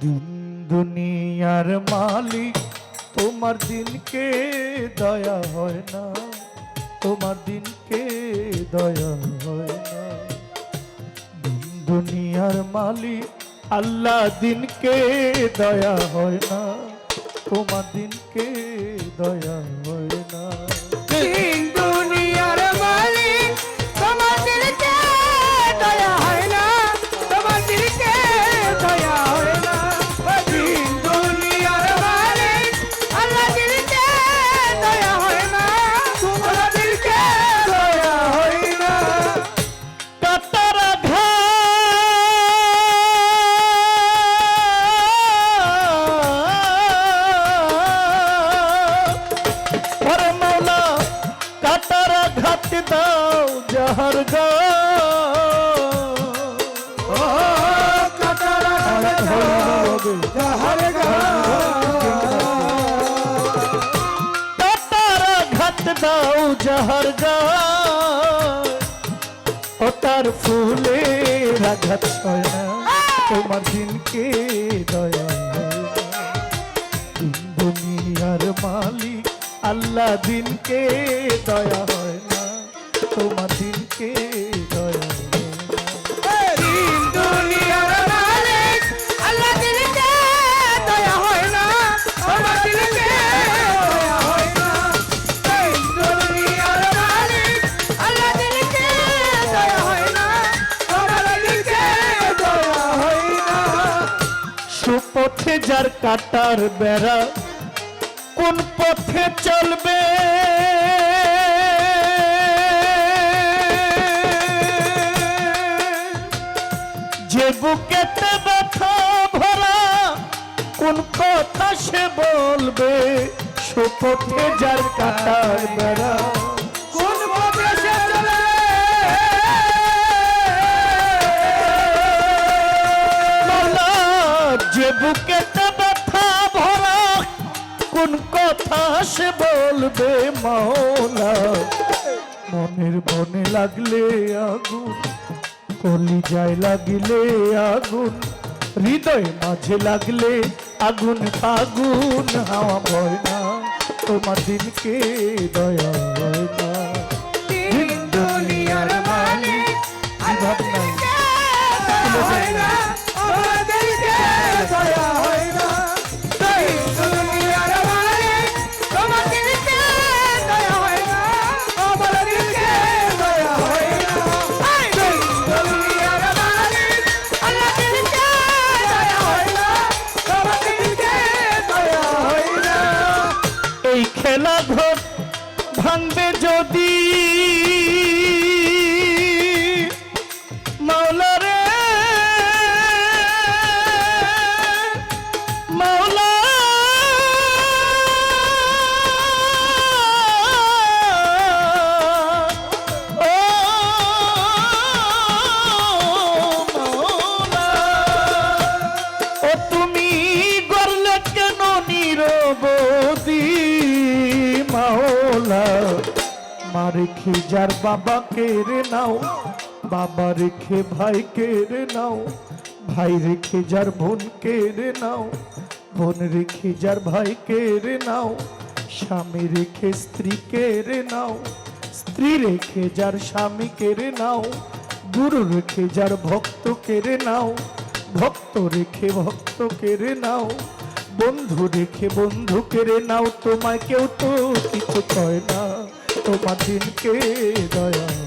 দিন দুনিয়ার মালিক, তোমার দিনকে দয়া হয় না। তোমার দিনকে দয়া হয় না। দিন দুনিয়ার মালিক, আল্লাহ দিনকে দয়া হয় না। তোমার দিনকে দয়া হয় কাটারা যাহার গা কাতার দাও যাহার গা ও তার ফুলে রাঘাত হয় তোমার দিনকে দয়া। দিন দুনিয়ার মালিক আল্লাহ দিনকে দয়া হয় না। তোমার দিনকে সুপথে যার কাটার বেড়া, কোন পথে চলবে? যে বুকেতে ব্যথা ভরা, কোন কথা সে বলবে? সুপথে যার কাটার বেড়া। যে বুকেতে ব্যথা ভরা, কোন কথা সে বলবে মাওলা? মনের মনে লাগলে আগুন কলি যায় লাগলে আগুন, হৃদয় মাঝে লাগলে আগুন আগুন, হাওয়া বয় না, তোমার দিনকে দয়া হয় না। এই খেলা ঘর ভাঙবে যদি। মা রেখে যার বাবাকে রে নাও, বাবা রেখে ভাইকে রে নাও, ভাই রেখে যার বোনকে রে নাও, বোন রেখে যার ভাইকে রে নাও, স্বামী রেখে স্ত্রীকে রে নাও, স্ত্রী রেখে যার স্বামীকে রে নাও, গুরু রেখে যার ভক্ত কেড়ে নাও, ভক্ত রেখে ভক্ত কেড়ে নাও, বন্ধু রেখে বন্ধু কেড়ে নাও, তোমায় কেউ তো কিছু কয় না। তোমার দিনকে দয়া